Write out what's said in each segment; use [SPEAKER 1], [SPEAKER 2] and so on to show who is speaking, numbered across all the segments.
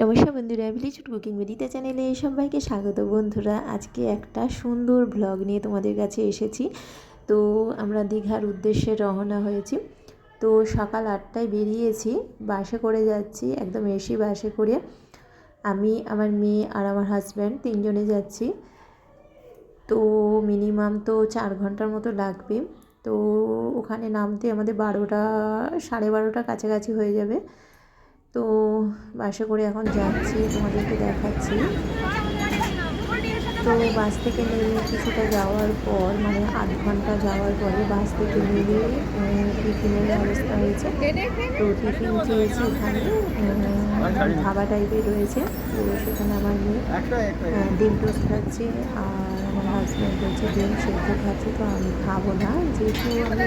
[SPEAKER 1] নমস্কার বন্ধুরা ভিলিজুড কুকিং মেডিতে চ্যানেলে সবাইকে স্বাগত। বন্ধুরা, আজকে একটা সুন্দর ব্লগ নিয়ে তোমাদের কাছে এসেছি। তো আমরা দীঘার উদ্দেশ্যে রওনা হয়েছি। তো সকাল আটটায় বেরিয়েছি, বাসে করে যাচ্ছি, একদম এসি বাসে করে। আমি, আমার মেয়ে আর আমার হাজব্যান্ড তিনজনে যাচ্ছি। তো মিনিমাম তো চার ঘণ্টার মতো লাগবে। তো ওখানে নামতে আমাদের বারোটা, সাড়ে বারোটা কাছাকাছি হয়ে যাবে। তো বাসে করে এখন যাচ্ছি, তোমাদেরকে দেখাচ্ছি। তো বাস থেকে নেমে কিছুটা যাওয়ার পর মানে আধ ঘণ্টা যাওয়ার পরে বাস থেকে নেমে টিফিনের ব্যবস্থা হয়েছে। তো টিফিন খেয়েছি এখানে ধাবা টাইপের রয়েছে। তো সেখানে আমার মেয়ে ডিম টোস্ট খাচ্ছে, আর আমার হাজব্যান্ড হচ্ছে ডিম সেদ্ধ খাচ্ছে, তো আমি খাব না। যেহেতু আমি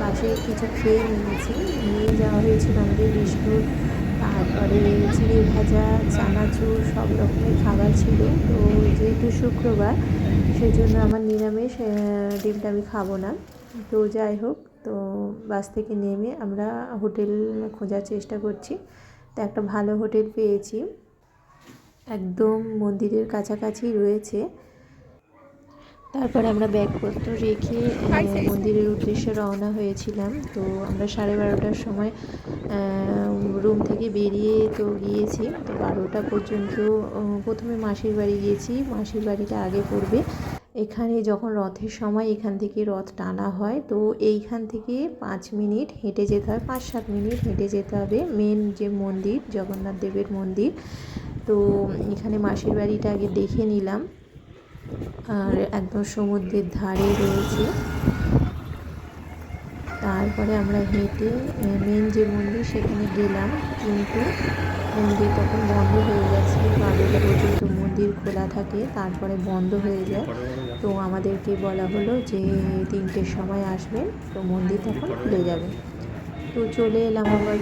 [SPEAKER 1] বাসে কিছু খেয়ে নিয়েছি, নিয়ে যাওয়া হয়েছিল আমাদের বিস্কুট তারপরে চিড়ে ভাজা, চানাচুর সব রকমের খাবার ছিল। তো যেহেতু শুক্রবার সেই জন্য আমার নিরামিষ ডিমটা আমি খাব না। তো যাই হোক, তো বাস থেকে নেমে আমরা হোটেল খোঁজার চেষ্টা করছি। তো একটা ভালো হোটেল পেয়েছি। একদম মন্দিরের কাছাকাছি রয়েছে। তারপরে আমরা ব্যাগপত্র রেখে মন্দিরের উদ্দেশ্যে রওনা হয়েছিলাম। তো আমরা সাড়ে বারোটার সময় রুম থেকে বেরিয়ে তো গিয়েছি। তো বারোটা পর্যন্ত প্রথমে মাসির বাড়ি গিয়েছি। মাসির বাড়িটা আগে পড়বে। এখানে যখন রথের সময় এখান থেকে রথ টানা হয় তো এইখান থেকে পাঁচ মিনিট হেঁটে যেতে হয়। পাঁচ সাত মিনিট হেঁটে যেতে হবে। মেন যে মন্দির জগন্নাথ দেবের মন্দির। তো এখানে মাসির বাড়িটা আগে দেখে নিলাম। আর একদম সমুদ্রের ধারে রয়েছে। তারপরে আমরা হেঁটে মেন যে মন্দির সেখানে গেলাম, কিন্তু মন্দির তখন বন্ধ হয়ে গেছে। বারোটা পর্যন্ত মন্দির খোলা থাকে, তারপরে বন্ধ হয়ে যায়। তো আমাদেরকে বলা হলো যে, তিনটের সময় আসবেন, তো মন্দির তখন খুলে যাবে। তো চলে এলাম আবার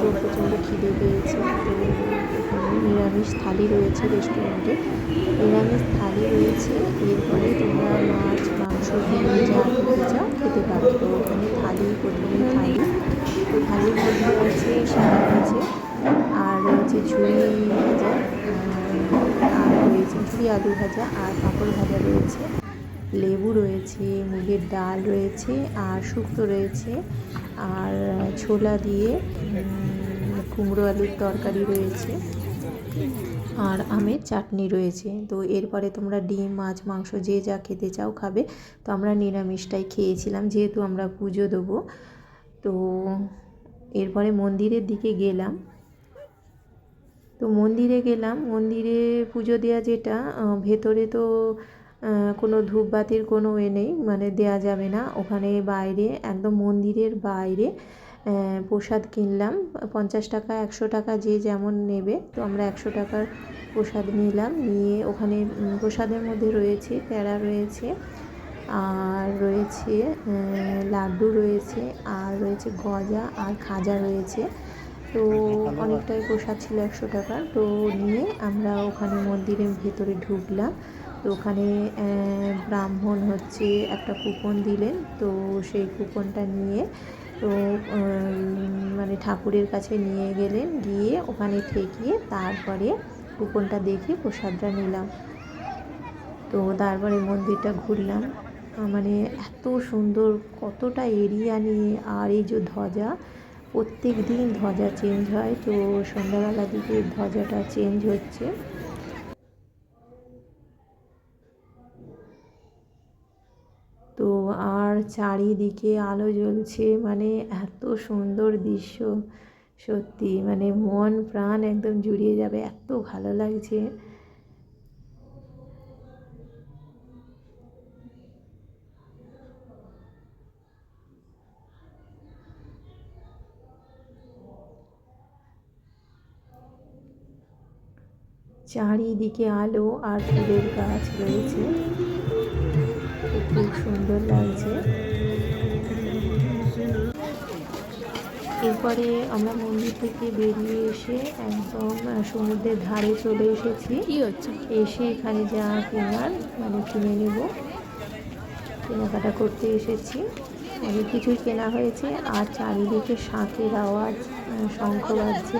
[SPEAKER 1] তো প্রচণ্ড খিদে পেয়েছে নিরামিষ থালি রয়েছে রেস্টুরেন্টে। নিরামিষ থালি রয়েছে, এরপরে তোমরা মাছ, মাংস, ডিম, যা খেতে চাও খেতে পারো। তো ওখানে থালি প্রথমে থালি। তো থালির মধ্যে আছে সাদা আছে আর রয়েছে ঝুড়ি ভাজা, আর রয়েছে ঝুড়ি আলু ভাজা আর পাঁপড় ভাজা রয়েছে। লেবু রয়েছে, মুগের ডাল রয়েছে আর শুক্তো রয়েছে আর ছোলা দিয়ে কুমড়ো আলুর তরকারি রয়েছে। আর আমের চাটনি রয়েছে। তো এরপরে তোমরা ডিম, মাছ, মাংস যে যা খেতে চাও খাবে। তো আমরা নিরামিষটাই খেয়েছিলাম, যেহেতু আমরা পুজো দেবো। তো এরপরে মন্দিরের দিকে গেলাম। তো মন্দিরে গেলাম। মন্দিরে পুজো দেওয়া যেটা ভেতরে তো কোনো ধূপবাতির কোনো এ নেই মানে দেয়া যাবে না। ওখানে বাইরে, একদম মন্দিরের বাইরে প্রসাদ কিনলাম। পঞ্চাশ টাকা, একশো টাকা যে যেমন নেবে, তো আমরা একশো টাকার প্রসাদ নিলাম। নিয়ে ওখানে প্রসাদের মধ্যে রয়েছে প্যাড়া রয়েছে, আর রয়েছে লাড্ডু রয়েছে, আর রয়েছে গজা, আর খাজা রয়েছে। তো অনেকটাই প্রসাদ ছিল একশো টাকার। তো নিয়ে আমরা ওখানে মন্দিরের ভেতরে ঢুকলাম। তো ওখানে ব্রাহ্মণ হচ্ছে একটা কুপন দিলেন। তো সেই কুপনটা নিয়ে তো মানে ঠাকুরের কাছে নিয়ে গেলেন, গিয়ে ওখানে ঠেকিয়ে তারপরে কুপনটা দেখে প্রসাদটা নিলাম। তো তারপরে মন্দিরটা ঘুরলাম। মানে এত সুন্দর, কতটা এরিয়া নিয়ে, আর এই যে ধ্বজা প্রত্যেক দিন ধ্বজা চেঞ্জ হয়। তো সন্ধ্যাবেলার দিকে ধ্বজাটা চেঞ্জ হচ্ছে। তো আর চারিদিকে আলো জ্বলছে মানে এত সুন্দর দৃশ্য। সত্যি মানে মন, প্রাণ একদম জুড়িয়ে যাবে, এত ভালো লাগছে। চারিদিকে আলো আর ফুলের গাছ রয়েছে। খুব সুন্দর লাগছে। এরপরে আমরা মন্দির থেকে বেরিয়ে এসে একদম সমুদ্রের ধারে চলে এসেছি।
[SPEAKER 2] কি হচ্ছে?
[SPEAKER 1] এসে এখানে যা কেনার মানে কিনে নেব। কেনাকাটা করতে এসেছি। অনেক কিছুই কেনা হয়েছে। আর চারিদিকে শাঁখের আওয়াজ শঙ্খ বাজছে।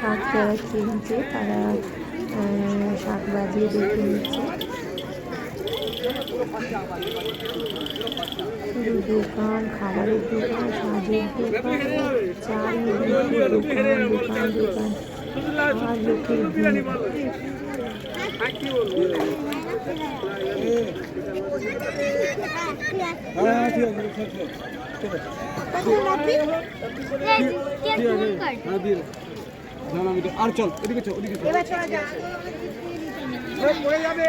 [SPEAKER 1] শাঁখ যারা কিনছে তারা শাক বাজিয়ে দেখে নিচ্ছে। দোকান খাবারের দোকান সাজের দোকান চারিদিকে দোকান দোকান দোকান
[SPEAKER 2] হ্যাঁ হ্যাঁ আর চল ওদিকে চল ওদিকে চল পড়ে যাবে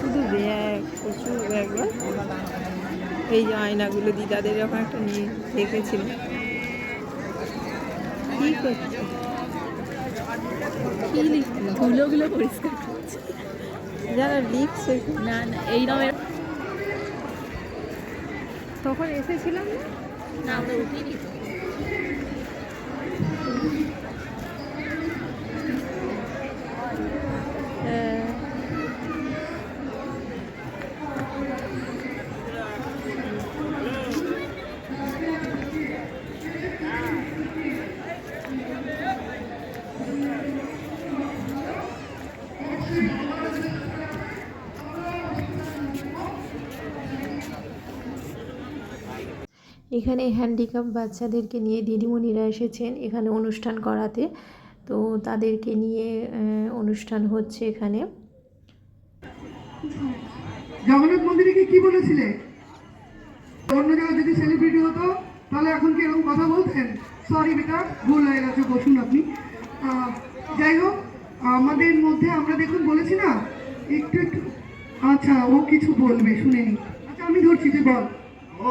[SPEAKER 3] শুধু ব্যাগ প্রচুর ব্যাগ এই যে আয়নাগুলো দিদাদের যখন একটা নিয়ে রেখেছিল কি করছে? কি লিখছে? ধুলোগুলো পরিষ্কার করছে। যারা লিখছে না না এই রকমের তখন এসেছিলাম না? না আমরা উঠিনি তো।
[SPEAKER 1] এখানে হ্যান্ডিক্যাপ বাচ্চাদেরকে নিয়ে দিদিমণিরা এসেছেন এখানে অনুষ্ঠান করাতে। তো তাদেরকে নিয়ে অনুষ্ঠান হচ্ছে এখানে।
[SPEAKER 4] জগন্নাথ মন্দিরে কি বলেছিলে? অন্য জায়গায় যদি সেলিব্রিটি হতো তাহলে এখন কি এরকম কথা বলতেন? সরি বেটা ভুল হয়ে গেছে বসুন আপনি। যাই হোক আমাদের মধ্যে আমরা দেখুন বলেছি না একটু একটু আচ্ছা ও কিছু বলবে শুনে নি। আচ্ছা আমি ধরছি তুই বল। ও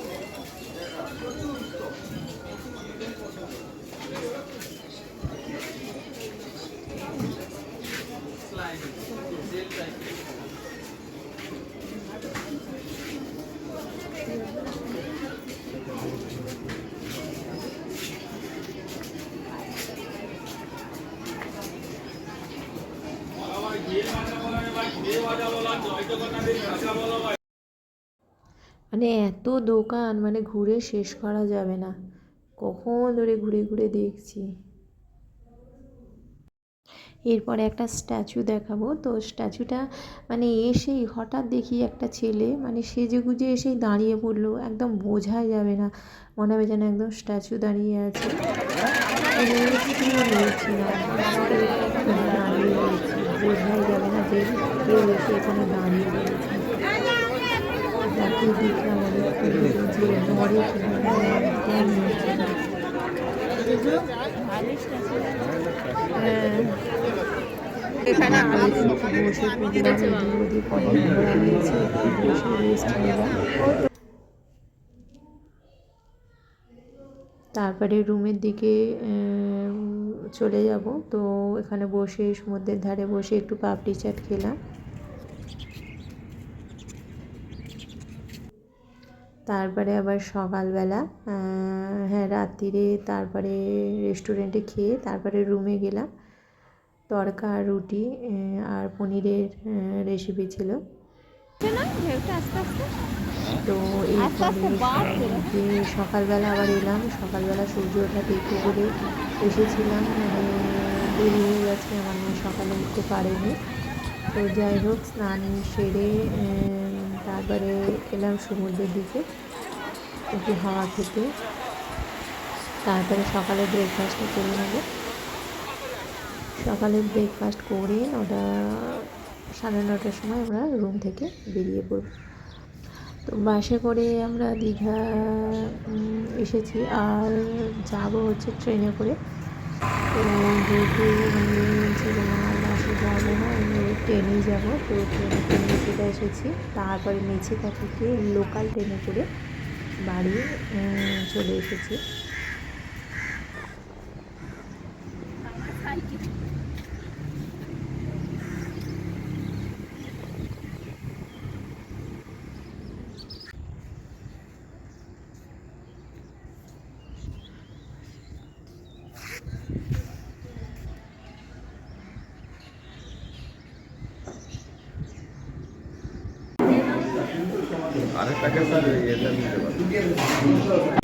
[SPEAKER 1] মানে এত দোকান মানে ঘুরে শেষ করা যাবে না। কখন ধরে ঘুরে ঘুরে দেখছি। এরপরে একটা স্ট্যাচু দেখাবো। তো স্ট্যাচুটা মানে এসেই হঠাৎ দেখি একটা ছেলে মানে সেজে গুজে এসেই দাঁড়িয়ে পড়ল। একদম বোঝাই যাবে না। মনে হবে যেন একদম স্ট্যাচু দাঁড়িয়ে আছে। রেস্টুরেন্ট রয়েছে না। এখানে দাঁড়িয়ে রয়েছে, বোঝাই যাবে না কেউ এসে এখানে দাঁড়িয়ে রয়েছে। তাকে দেখলাম অনেক যে নড়ে কিনা একদম নড়ছে না। হ্যাঁ
[SPEAKER 3] এখানে
[SPEAKER 1] বসে রেস্ট তারপরে রুমের দিকে চলে যাব। তো এখানে বসে সমুদ্রের ধারে বসে একটু পাপড়ি চাট খেলাম। তারপরে আবার সকালবেলা হ্যাঁ রাত্রিরে তারপরে রেস্টুরেন্টে খেয়ে তারপরে রুমে গেলাম। তড়কা, রুটি আর পনিরের রেসিপি ছিল। তো এইপরে যে সকালবেলা আবার এলাম। সকালবেলা সূর্য ওঠা দেখতে বলে এসেছিলাম। মানে দেরি হয়ে গেছে আমার মেয়ে সকালে উঠতে পারেনি। তো যাই হোক স্নান সেরে তারপরে এলাম সমুদ্রের দিকে একটু হাওয়া খেতে। তারপরে সকালে ব্রেকফাস্টটা করে নেব। সকালে ব্রেকফাস্ট করে নটা সাড়ে নটার সময় আমরা রুম থেকে বেরিয়ে পড়ব। তো বাসে করে আমরা দীঘা এসেছি আর যাব হচ্ছে ট্রেনে করে। তো যেহেতু বাসে যাব না ট্রেনেই যাব। তো ট্রেনে ট্রেনে সেটা এসেছি। তারপরে মেছিকা থেকে লোকাল ট্রেনে করে বাড়ি চলে এসেছি।
[SPEAKER 5] ¿vale? Esta casa de.